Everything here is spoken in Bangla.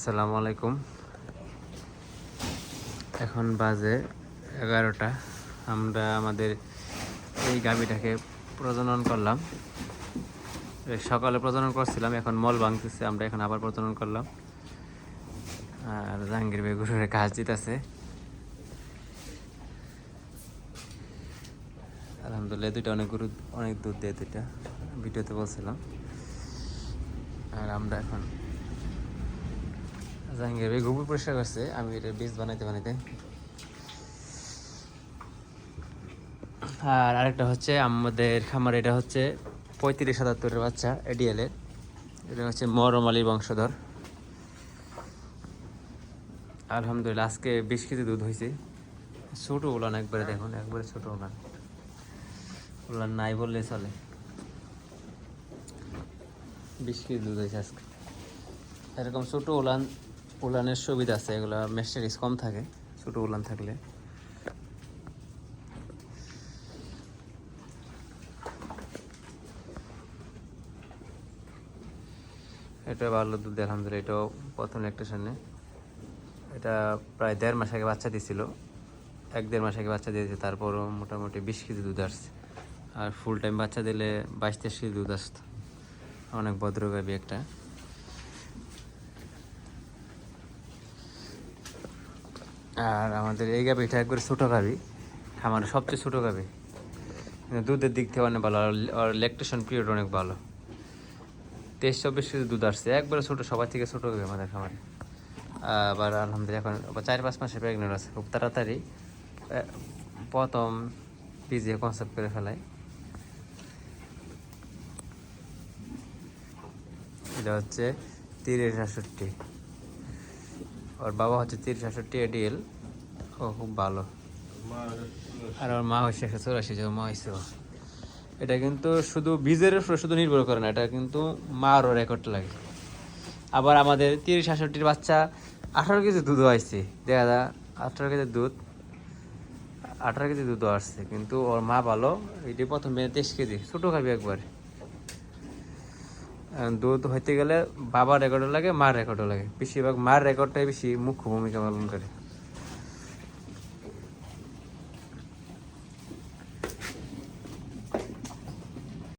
আসসালামু আলাইকুম। এখন বাজে এগারোটা। আমরা আমাদের এই গাভীটাকে প্রজনন করলাম। সকালে প্রজনন করছিলাম, এখন মল ভাঙতেছে, আমরা এখন আবার প্রজনন করলাম। আর জাহাঙ্গীর বেগুরের ঘাস দিতেছে। আলহামদুলিল্লাহ, দুইটা অনেক গুরু, অনেক দুধ দেয় দুইটা। ভিডিওতে বলছিলাম। আর আমরা এখন জাহাঙ্গীর ভাই, গোবর পরিষ্কার করছে। আমি এটা বীজ বানাইতে বানাইতে। আর আরেকটা হচ্ছে আমাদের খামার, এটা হচ্ছে পঁয়ত্রিশ সাতাত্তরের বাচ্চা এডিএলের এটা হচ্ছে মরম আলী বংশধর। আলহামদুলিল্লাহ, আজকে বিশ কিছু দুধ হয়েছে ছোটো উলান একবারে, দেখুন, একবারে ছোটো উলান। উলান নাই বললে চলে। বিশ কেজি দুধ হয়েছে আজকে। এরকম ছোটো উলান উলানের সুবিধা আছে, এগুলো মেস্টারিস কম থাকে, ছোটো উলান থাকলে। এটা ভালো দুধ আলহামদুলিল্লাহ, এটাও প্রথম সামনে। এটা প্রায় দেড় মাস আগে বাচ্চা দিছিল এক দেড় মাস আগে বাচ্চা দিয়েছে, তারপরও মোটামুটি বিশ কেজি দুধ আসছে। আর ফুল টাইম বাচ্চা দিলে বাইশ তেইশ কেজি দুধ আসতো। অনেক ভদ্র একটা। আর আমাদের এই গাবিটা একবারে ছোটো গাবি খামারের সবচেয়ে ছোটো গাবি দুধের দিক থেকে অনেক ভালো, আর ল্যাকটেশন পিরিয়ড অনেক ভালো। তেইশ চব্বিশ কেজি দুধ আসছে, একবারে ছোটো, সবার থেকে ছোটো গাবি আমাদের খামারে। আবার আলহামদুলিল্লাহ এখন চার পাঁচ মাসে প্রেগনেন্ট আছে, খুব তাড়াতাড়ি প্রথম পিজিএ কনসেপ্ট করে ফেলায় এটা হচ্ছে তিরিশ সাতষট্টি ওর বাবা হচ্ছে তিরিশ সাতষট্টি এডিএল ও খুব ভালো। আর ওর মা হচ্ছে একশো চৌরাশি, যে মা হয়েছে এটা কিন্তু শুধু বীজের উপর শুধু নির্ভর করে না, এটা কিন্তু মারও রেকর্ড লাগে। আবার আমাদের তিরিশ সাতষট্টির বাচ্চা আঠারো কেজি দুধও আসছে দেখা যায় আঠারো কেজি দুধ, আঠারো কেজি দুধও আসছে। কিন্তু ওর মা ভালো এটি প্রথমে তেইশ কেজি, ছোটো খাবি একবার। দুধ হইতে গেলে বাবার রেকর্ডও লাগে, মার রেকর্ডও লাগে। বেশিরভাগ মার রেকর্ডটাই বেশি মুখ্য ভূমিকা পালন করে।